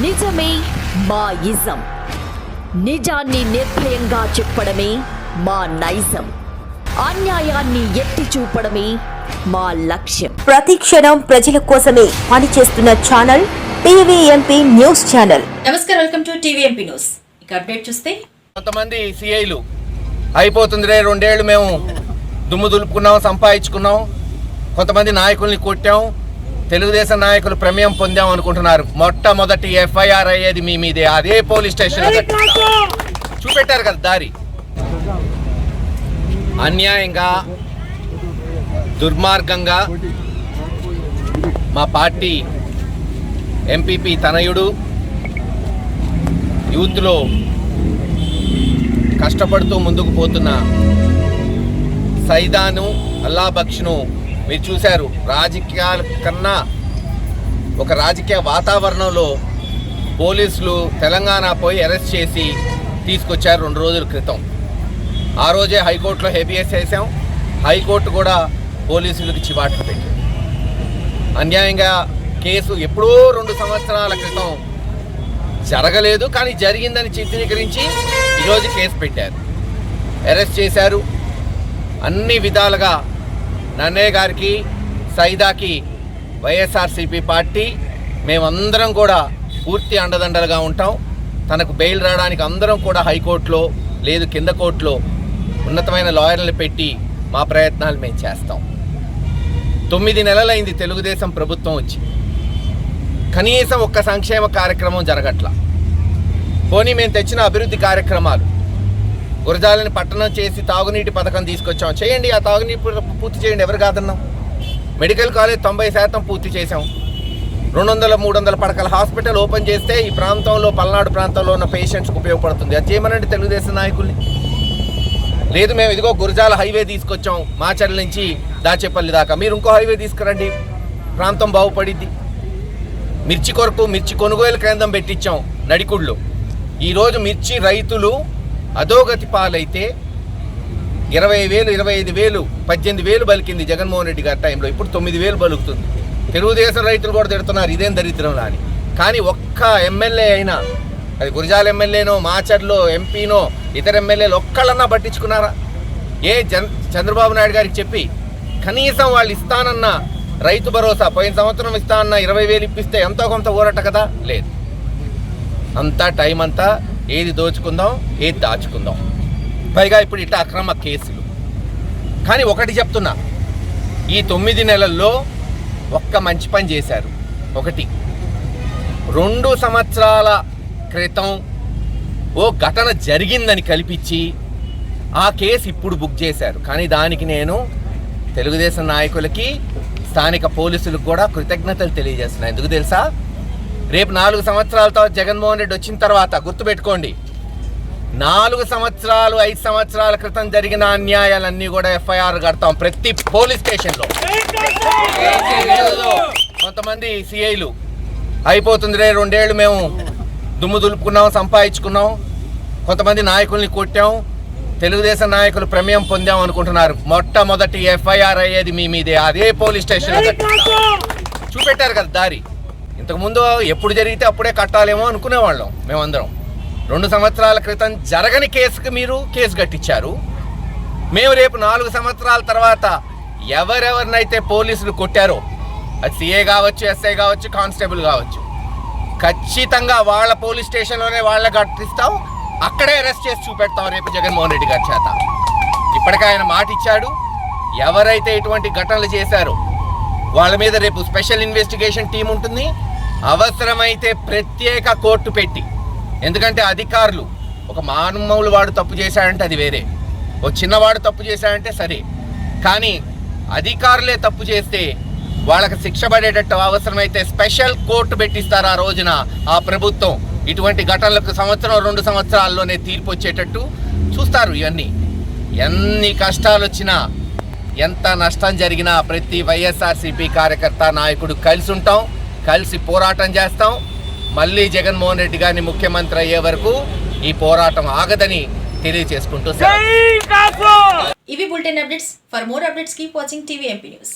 నిజమే మా ఇజం నిజాన్ని నిర్భయంగా చెప్పడమే మా నైజం. అన్యాయాన్ని ఎత్తి చూపడమే మా లక్ష్యం. ప్రతి క్షణం ప్రజల కోసమే పనిచేస్తున్న channel TV MP news channel. నమస్కారం welcome to TV MP news. ఇక అప్డేట్ చూస్తే కొంతమంది సిఐలు అయిపోతుంది రే రెండేళ్ళు మేము దుమ్ము దులుపుకున్నాం సంపాదించుకున్నాం కొంతమంది నాయకుల్ని కొట్టాం తెలుగుదేశం నాయకులు ప్రమేయం పొందాం అనుకుంటున్నారు. మొట్టమొదటి ఎఫ్ఐఆర్ అయ్యేది మీ మీదే. అదే పోలీస్ స్టేషన్ చూపెట్టారు కదా దారి. అన్యాయంగా దుర్మార్గంగా మా పార్టీ ఎంపీపీ తనయుడు యూత్లో కష్టపడుతూ ముందుకు పోతున్న సైదాను అల్లా బక్షను మీరు చూశారు రాజకీయాల కన్నా ఒక రాజకీయ వాతావరణంలో పోలీసులు తెలంగాణ పోయి అరెస్ట్ చేసి తీసుకొచ్చారు రెండు రోజుల క్రితం. ఆ రోజే హైకోర్టులో హెబియస్ చేశాం. హైకోర్టు కూడా పోలీసులకు చివాట్లు పెట్టింది. అన్యాయంగా కేసు ఎప్పుడో రెండు సంవత్సరాల క్రితం జరగలేదు కానీ జరిగిందని చిత్రీకరించి ఈరోజు కేసు పెట్టారు. అరెస్ట్ చేశారు. అన్ని విధాలుగా నన్నయ్య గారికి సైదాకి వైఎస్ఆర్సీపీ పార్టీ మేమందరం కూడా పూర్తి అండదండలుగా ఉంటాం. తనకు బెయిల్ రావడానికి అందరం కూడా హైకోర్టులో లేదు కింద కోర్టులో ఉన్నతమైన లాయర్లు పెట్టి మా ప్రయత్నాలు మేము చేస్తాం. తొమ్మిది నెలలైంది తెలుగుదేశం ప్రభుత్వం వచ్చి. కనీసం ఒక్క సంక్షేమ కార్యక్రమం జరగట్ల. పోనీ మేము తెచ్చిన అభివృద్ధి కార్యక్రమాలు గురజాలని పట్టణం చేసి తాగునీటి పథకం తీసుకొచ్చాం. చేయండి ఆ తాగునీటి పూర్తి చేయండి. ఎవరు కాదన్నాం? మెడికల్ కాలేజ్ తొంభై శాతం పూర్తి చేశాం. రెండు వందల మూడు వందల పడకల హాస్పిటల్ ఓపెన్ చేస్తే ఈ ప్రాంతంలో పల్నాడు ప్రాంతంలో ఉన్న పేషెంట్స్కి ఉపయోగపడుతుంది. అది చేయమనండి తెలుగుదేశం నాయకుల్ని. లేదు మేము ఇదిగో గురజాల హైవే తీసుకొచ్చాం. మాచర్ల నుంచి దాచేపల్లి దాకా. మీరు ఇంకో హైవే తీసుకురండి. ప్రాంతం బాగుపడిద్ది. మిర్చి కొరకు మిర్చి కొనుగోలు కేంద్రం పెట్టించాం నడికుళ్ళు ఈరోజు మిర్చి రైతులు అధోగతి పాలైతే ఇరవై వేలు ఇరవై ఐదు వేలు పద్దెనిమిది వేలు బలికింది జగన్మోహన్ రెడ్డి గారి టైంలో. ఇప్పుడు తొమ్మిది వేలు బలుకుతుంది. తెలుగుదేశం రైతులు కూడా తిడుతున్నారు ఇదేం దరిద్రం అని. కానీ ఒక్క ఎమ్మెల్యే అయినా అది గురజాల ఎమ్మెల్యేనో మాచర్లో ఎంపీనో ఇతర ఎమ్మెల్యేలు ఒక్కళ్ళన్నా పట్టించుకున్నారా? ఏ చంద్ర చంద్రబాబు నాయుడు గారికి చెప్పి కనీసం వాళ్ళు ఇస్తానన్న రైతు భరోసా పోయిన సంవత్సరం ఇస్తానన్న ఇరవై వేలు ఇప్పిస్తే ఎంతో కొంత ఊరట కదా? లేదు. అంతా టైం అంతా ఏది దోచుకుందాం ఏది దాచుకుందాం. పైగా ఇప్పుడు ఇట్లా అక్రమ కేసులు. కానీ ఒకటి చెప్తున్నా ఈ తొమ్మిది నెలల్లో ఒక్క మంచి పని చేశారు. ఒకటి రెండు సంవత్సరాల క్రితం ఓ ఘటన జరిగిందని కల్పించి ఆ కేసు ఇప్పుడు బుక్ చేశారు. కానీ దానికి నేను తెలుగుదేశం నాయకులకి స్థానిక పోలీసులకు కూడా కృతజ్ఞతలు తెలియజేస్తున్నాను ఎందుకు తెలుసా? రేపు నాలుగు సంవత్సరాలతో జగన్మోహన్ రెడ్డి వచ్చిన తర్వాత గుర్తుపెట్టుకోండి నాలుగు సంవత్సరాలు ఐదు సంవత్సరాల క్రితం జరిగిన అన్యాయాలన్నీ కూడా ఎఫ్ఐఆర్ కడతాం ప్రతి పోలీస్ స్టేషన్లో. కొంతమంది సిఐలు అయిపోతుంది రే రెండేళ్ళు మేము దుమ్ము దులుపుకున్నాం సంపాదించుకున్నాం కొంతమంది నాయకుల్ని కొట్టాం తెలుగుదేశం నాయకులు ప్రమేయం పొందాం అనుకుంటున్నారు. మొట్టమొదటి ఎఫ్ఐఆర్ అయ్యేది మీ మీదే అదే పోలీస్ స్టేషన్ చూపెట్టారు కదా దారి. ఇంతకుముందు ఎప్పుడు జరిగితే అప్పుడే కట్టాలేమో అనుకునేవాళ్ళం మేమందరం. రెండు సంవత్సరాల క్రితం జరగని కేసుకి మీరు కేసు కట్టించారు. మేము రేపు నాలుగు సంవత్సరాల తర్వాత ఎవరెవరినైతే పోలీసులు కొట్టారో అది సీఏ కావచ్చు ఎస్ఐ కావచ్చు కానిస్టేబుల్ కావచ్చు ఖచ్చితంగా వాళ్ళ పోలీస్ స్టేషన్లోనే వాళ్ళ కట్టిస్తాం. అక్కడే అరెస్ట్ చేసి చూపెడతాం రేపు జగన్మోహన్ రెడ్డి గారి చేత. ఇప్పటికే ఆయన మాట ఇచ్చాడు. ఎవరైతే ఇటువంటి ఘటనలు చేశారో వాళ్ళ మీద రేపు స్పెషల్ ఇన్వెస్టిగేషన్ టీం ఉంటుంది. అవసరమైతే ప్రత్యేక కోర్టు పెట్టి. ఎందుకంటే అధికారులు ఒక మానవులు వాడు తప్పు చేశాడంటే అది వేరే. ఓ చిన్నవాడు తప్పు చేశాడంటే సరే. కానీ అధికారులే తప్పు చేస్తే వాళ్ళకి శిక్ష పడేటట్టు అవసరమైతే స్పెషల్ కోర్టు పెట్టిస్తారు ఆ రోజున ఆ ప్రభుత్వం. ఇటువంటి ఘటనలకు సంవత్సరం రెండు సంవత్సరాల్లోనే తీర్పు వచ్చేటట్టు చూస్తారు ఇవన్నీ. ఎన్ని కష్టాలు వచ్చినా ఎంత నష్టం జరిగినా ప్రతి వైఎస్ఆర్సీపీ కార్యకర్త నాయకుడు కలిసి ఉంటాం. కలిసి పోరాటం చేస్తాం. మళ్ళీ జగన్మోహన్ రెడ్డి గారిని ముఖ్యమంత్రి అయ్యే వరకు ఈ పోరాటం ఆగదని తెలియజేసుకుంటూ. ఇవి bulletin updates. For more updates keep watching TV MP news.